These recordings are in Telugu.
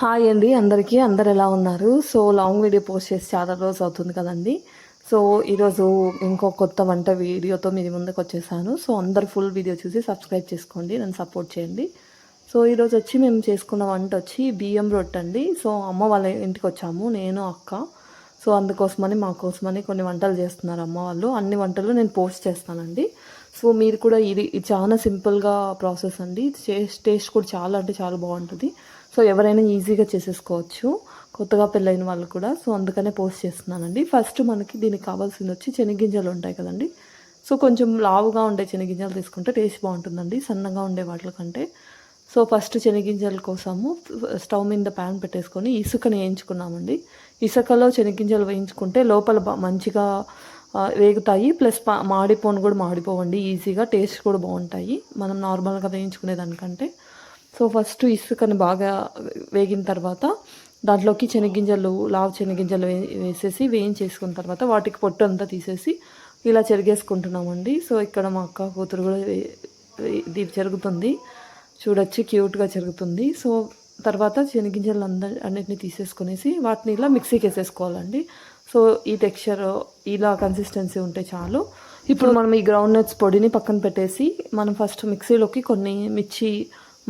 హాయ్ అండి అందరికీ. అందరు ఎలా ఉన్నారు? సో లాంగ్ వీడియో పోస్ట్ చేసి చాలా రోజు అవుతుంది కదండి. సో ఈరోజు ఇంకో కొత్త వంట వీడియోతో మీ ముందుకు వచ్చేసాను. సో అందరు ఫుల్ వీడియో చూసి సబ్స్క్రైబ్ చేసుకోండి నన్ను సపోర్ట్ చేయండి. సో ఈరోజు వచ్చి మేము చేసుకున్న వంట వచ్చి బియ్యం రొట్టె అండి. సో అమ్మ వాళ్ళ ఇంటికి వచ్చాము నేను అక్క. సో అందుకోసమని మా కోసమని కొన్ని వంటలు చేస్తున్నారు అమ్మ వాళ్ళు. అన్ని వంటలు నేను పోస్ట్ చేస్తానండి. సో మీరు కూడా ఇది ఇది చాలా సింపుల్గా ప్రాసెస్ అండి. టేస్ట్ టేస్ట్ కూడా చాలా అంటే చాలా బాగుంటుంది. సో ఎవరైనా ఈజీగా చేసేసుకోవచ్చు. కొత్తగా పెళ్ళైన వాళ్ళు కూడా. సో అందుకనే పోస్ట్ చేస్తున్నానండి. ఫస్ట్ మనకి దీనికి కావాల్సింది వచ్చి శనగింజలు ఉంటాయి కదండి. సో కొంచెం లావుగా ఉండే శనగింజలు తీసుకుంటే టేస్ట్ బాగుంటుందండి. సన్నగా ఉండే వాటి కంటే. సో ఫస్ట్ శనగింజల కోసము స్టవ్ మీద ప్యాన్ పెట్టేసుకొని ఇసుకని వేయించుకున్నామండి. ఇసుకలో శనగింజలు వేయించుకుంటే లోపల మంచిగా వేగుతాయి. ప్లస్ పా మాడిపోను కూడా మాడిపోవండి. ఈజీగా టేస్ట్ కూడా బాగుంటాయి. మనం నార్మల్గా వేయించుకునే దానికంటే. సో ఫస్ట్ ఇసుకని బాగా వేగిన తర్వాత దాంట్లోకి శనగింజలు లావు శనగింజలు వే వేసేసి వేయించేసుకున్న తర్వాత వాటికి పొట్టు అంతా తీసేసి ఇలా చెరిగేసుకుంటున్నామండి. సో ఇక్కడ మా అక్క కూతురు కూడా ఇది జరుగుతుంది. చూడొచ్చు క్యూట్గా జరుగుతుంది. సో తర్వాత శనగింజలు అందరి అన్నిటిని తీసేసుకునేసి వాటిని ఇలా మిక్సీకి వేసేసుకోవాలండి. సో ఈ టెక్స్చర్ ఇలా కన్సిస్టెన్సీ ఉంటే చాలు. ఇప్పుడు మనం ఈ గ్రౌండ్ నట్స్ పొడిని పక్కన పెట్టేసి మనం ఫస్ట్ మిక్సీలోకి కొన్ని మిర్చి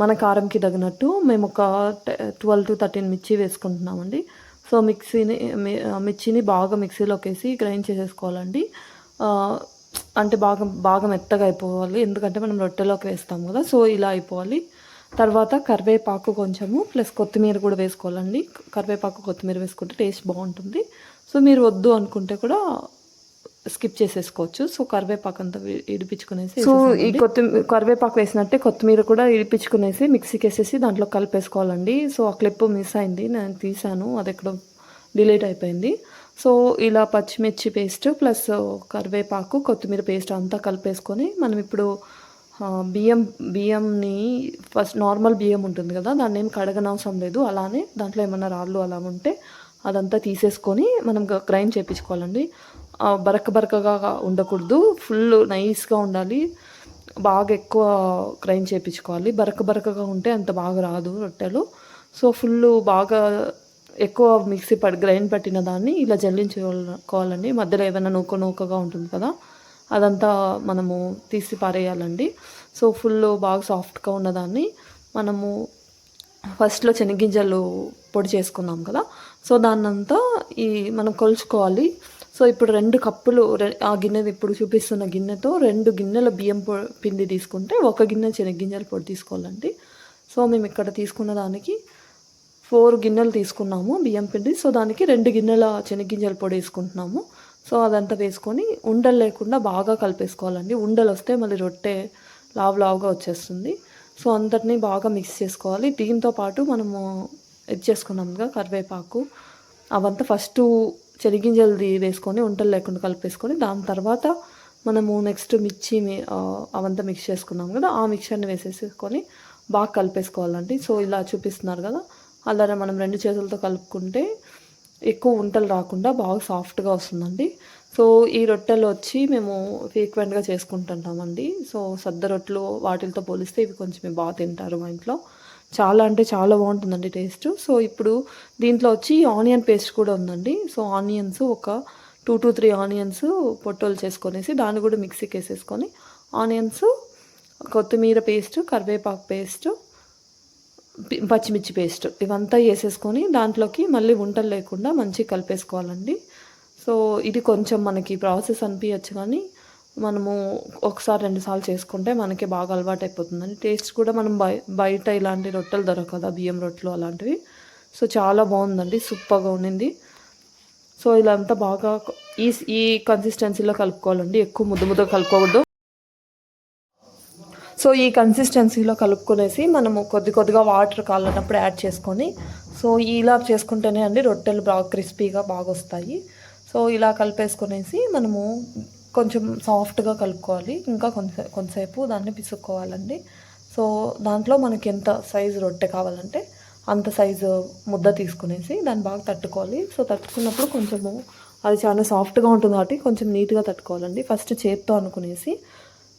మన కారంకి తగినట్టు మేము ఒక ట్వెల్వ్ టు థర్టీన్ మిర్చి వేసుకుంటున్నామండి. సో మిక్సీని మిర్చిని బాగా మిక్సీలోకి వేసి గ్రైండ్ చేసేసుకోవాలండి. అంటే బాగా బాగా మెత్తగా అయిపోవాలి. ఎందుకంటే మనం రొట్టెలోకి వేస్తాం కదా సో ఇలా అయిపోవాలి. తర్వాత కరివేపాకు కొంచెము ప్లస్ కొత్తిమీర కూడా వేసుకోవాలండి. కరివేపాకు కొత్తిమీర వేసుకుంటే టేస్ట్ బాగుంటుంది. సో మీరు వద్దు అనుకుంటే కూడా స్కిప్ చేసేసుకోవచ్చు. సో కరివేపాకు అంతా ఇడిపించుకునేసి సో ఈ కొత్తిమీర కరివేపాకు వేసినట్టే కొత్తిమీర కూడా ఇడిపించుకునేసి మిక్సీకి వేసేసి దాంట్లో కలిపేసుకోవాలండి. సో ఆ క్లిప్ మిస్ అయింది. నేను తీసాను అది ఎక్కడో డిలీట్ అయిపోయింది. సో ఇలా పచ్చిమిర్చి పేస్ట్ ప్లస్ కరివేపాకు కొత్తిమీర పేస్ట్ అంతా కలిపేసుకొని మనం ఇప్పుడు బియ్యం బియ్యంని ఫస్ట్ నార్మల్ బియ్యం ఉంటుంది కదా దాన్ని ఏం కడగనవసరం లేదు. అలానే దాంట్లో ఏమన్నా రాళ్ళు అలా ఉంటే అదంతా తీసేసుకొని మనం గ్రైండ్ చేయించుకోవాలండి బరక బరకగా ఉండకూడదు. ఫుల్ నైస్గా ఉండాలి. బాగా ఎక్కువ క్రైమ్ చేయించుకోవాలి. బరక బరకగా ఉంటే అంత బాగా రాదు రొట్టెలు. సో ఫుల్ బాగా ఎక్కువ మిక్సీ పడి గ్రైండ్ పట్టిన దాన్ని ఇలా జల్లించుకోవాలండి. మధ్యలో ఏదైనా నూక నూకగా ఉంటుంది కదా అదంతా మనము తీసి పారేయాలండి. సో ఫుల్ బాగా సాఫ్ట్గా ఉన్నదాన్ని మనము ఫస్ట్లో శనగింజలు పొడి చేసుకున్నాం కదా సో దాన్నంతా ఈ మనం కొలుచుకోవాలి. సో ఇప్పుడు రెండు కప్పులు రె- ఆ గిన్నె ఇప్పుడు చూపిస్తున్న గిన్నెతో రెండు గిన్నెల బియ్యం పొ పిండి తీసుకుంటే ఒక గిన్నె శనగింజల పొడి తీసుకోవాలండి. సో మేము ఇక్కడ తీసుకున్న దానికి ఫోర్ గిన్నెలు తీసుకున్నాము బియ్యం పిండి. సో దానికి రెండు గిన్నెల శనగింజల పొడి వేసుకుంటున్నాము. సో అదంతా వేసుకొని ఉండలు లేకుండా బాగా కలిపేసుకోవాలండి. ఉండలు వస్తే మళ్ళీ రొట్టె లావు లావుగా వచ్చేస్తుంది. సో అంతటినీ బాగా మిక్స్ చేసుకోవాలి. దీంతో పాటు మనము ఇది చేసుకున్నాముగా కరివేపాకు. అవంతా ఫస్ట్ చెనిగింజలు వేసుకొని వంటలు లేకుండా కలిపేసుకొని దాని తర్వాత మనము నెక్స్ట్ మిర్చి అవంతా మిక్స్ చేసుకున్నాం కదా ఆ మిక్చర్ని వేసేసుకొని బాగా కలిపేసుకోవాలండి. సో ఇలా చూపిస్తున్నారు కదా అలానే మనం రెండు చేతులతో కలుపుకుంటే ఎక్కువ వంటలు రాకుండా బాగా సాఫ్ట్గా వస్తుందండి. సో ఈ రొట్టెలు వచ్చి మేము ఫ్రీక్వెంట్గా చేసుకుంటుంటామండి. సో సద్ద రొట్టెలు వాటితో పోలిస్తే ఇవి కొంచెం బాగా తింటారు మా ఇంట్లో. చాలా అంటే చాలా బాగుంటుందండి టేస్ట్. సో ఇప్పుడు దీంట్లో వచ్చి ఆనియన్ పేస్ట్ కూడా ఉందండి. సో ఆనియన్స్ ఒక టూ టు త్రీ ఆనియన్స్ పొట్టోలు చేసుకొనేసి దాన్ని కూడా మిక్సీకి వేసేసుకొని ఆనియన్స్ కొత్తిమీర పేస్ట్ కరివేపాకు పేస్ట్ పచ్చిమిర్చి పేస్ట్ ఇవంతా వేసేసుకొని దాంట్లోకి మళ్ళీ వంటలు లేకుండా మంచిగా కలిపేసుకోవాలండి. సో ఇది కొంచెం మనకి ప్రాసెస్ అనిపించచ్చు కానీ మనము ఒకసారి రెండుసార్లు చేసుకుంటే మనకి బాగా అలవాటు అయిపోతుందండి టేస్ట్ కూడా మనం బయ బయట ఇలాంటి రొట్టెలు దొరకదా కదా బియ్యం రొట్టెలు అలాంటివి. సో చాలా బాగుందండి సూపర్గా ఉండింది. సో ఇలా అంతా బాగా ఈ ఈ కన్సిస్టెన్సీలో కలుపుకోవాలండి ఎక్కువ ముద్ద ముద్ద కలుపుకోకూడదు. సో ఈ కన్సిస్టెన్సీలో కలుపుకునేసి మనము కొద్ది కొద్దిగా వాటర్ కాలనప్పుడు యాడ్ చేసుకొని సో ఇలా చేసుకుంటేనే అండి రొట్టెలు బాగా క్రిస్పీగా బాగా వస్తాయి సో ఇలా కలిపేసుకునేసి మనము కొంచెం సాఫ్ట్గా కలుపుకోవాలి. ఇంకా కొంచెం కొంతసేపు దాన్ని పిసుక్కోవాలండి. సో దాంట్లో మనకి ఎంత సైజు రొట్టె కావాలంటే అంత సైజు ముద్ద తీసుకునేసి దాన్ని బాగా తట్టుకోవాలి. సో తట్టుకున్నప్పుడు కొంచెము అది చాలా సాఫ్ట్గా ఉంటుంది కాబట్టి కొంచెం నీట్గా తట్టుకోవాలండి. ఫస్ట్ చేత్తో అనుకునేసి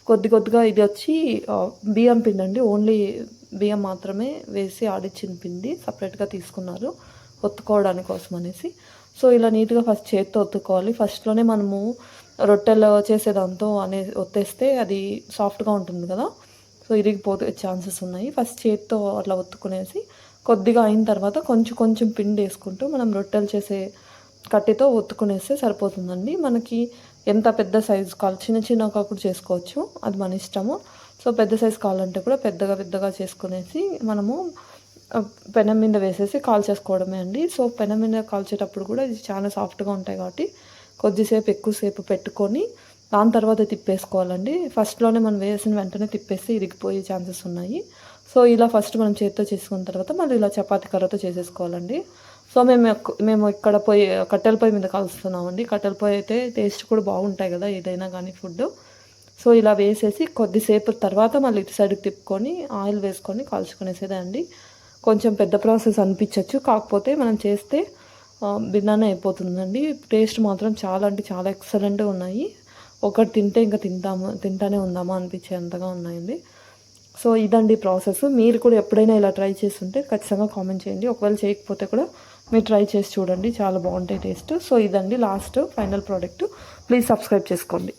కొద్ది కొద్దిగా ఇది వచ్చి బియ్యం పిండి అండి. ఓన్లీ బియ్యం మాత్రమే వేసి ఆడిచ్చిన పిండి సపరేట్గా తీసుకున్నారు. ఒత్తుకోవడానికి కోసం అనేసి సో ఇలా నీట్గా ఫస్ట్ చేత్తో ఒత్తుకోవాలి. ఫస్ట్లోనే మనము రొట్టెలు చేసేదాంతో అనే ఒత్తేస్తే అది సాఫ్ట్గా ఉంటుంది కదా. సో ఇరిగిపోతే ఛాన్సెస్ ఉన్నాయి. ఫస్ట్ చేత్తో అట్లా ఒత్తుకునేసి కొద్దిగా అయిన తర్వాత కొంచెం కొంచెం పిండి వేసుకుంటూ మనం రొట్టెలు చేసే కట్టెతో ఒత్తుకునేస్తే సరిపోతుందండి. మనకి ఎంత పెద్ద సైజు కావాలి చిన్న చిన్న కూడా చేసుకోవచ్చు. అది మన ఇష్టము. సో పెద్ద సైజు కావాలంటే కూడా పెద్దగా పెద్దగా చేసుకునేసి మనము పెనం మీద వేసేసి కాల్ చేసుకోవడమే అండి. సో పెనం మీద కాల్చేటప్పుడు కూడా ఇది చాలా సాఫ్ట్గా ఉంటాయి కాబట్టి కొద్దిసేపు ఎక్కువసేపు పెట్టుకొని దాని తర్వాత తిప్పేసుకోవాలండి. ఫస్ట్లోనే మనం వేసిన వెంటనే తిప్పేస్తే ఇరిగిపోయే ఛాన్సెస్ ఉన్నాయి. సో ఇలా ఫస్ట్ మనం చేతితో చేసుకున్న తర్వాత మళ్ళీ ఇలా చపాతీ కర్రతో చేసేసుకోవాలండి. సో మేము మేము ఇక్కడ పొయ్యి కట్టెల పొయ్యి మీద కలుస్తున్నామండి. కట్టెల పొయ్యి అయితే టేస్ట్ కూడా బాగుంటాయి కదా ఏదైనా కానీ ఫుడ్ సో ఇలా వేసేసి కొద్దిసేపు తర్వాత మళ్ళీ ఇటు సైడ్కి తిప్పుకొని ఆయిల్ వేసుకొని కాల్చుకునేసేదే అండి. కొంచెం పెద్ద ప్రాసెస్ అనిపించవచ్చు కాకపోతే మనం చేస్తే ఆ, అయిపోతుందండి. టేస్ట్ మాత్రం చాలా అంటే చాలా ఎక్సలెంట్గా ఉన్నాయి. ఒకటి తింటే ఇంకా తింటాము తింటానే ఉందామా అనిపించేంతగా ఉన్నాయండి. సో ఇదండి ప్రాసెస్. మీరు కూడా ఎప్పుడైనా ఇలా ట్రై చేస్తుంటే ఖచ్చితంగా కామెంట్ చేయండి. ఒకవేళ చేయకపోతే కూడా మీరు ట్రై చేసి చూడండి. చాలా బాగుంటాయి టేస్ట్. సో ఇదండి last final product. Please subscribe చేసుకోండి.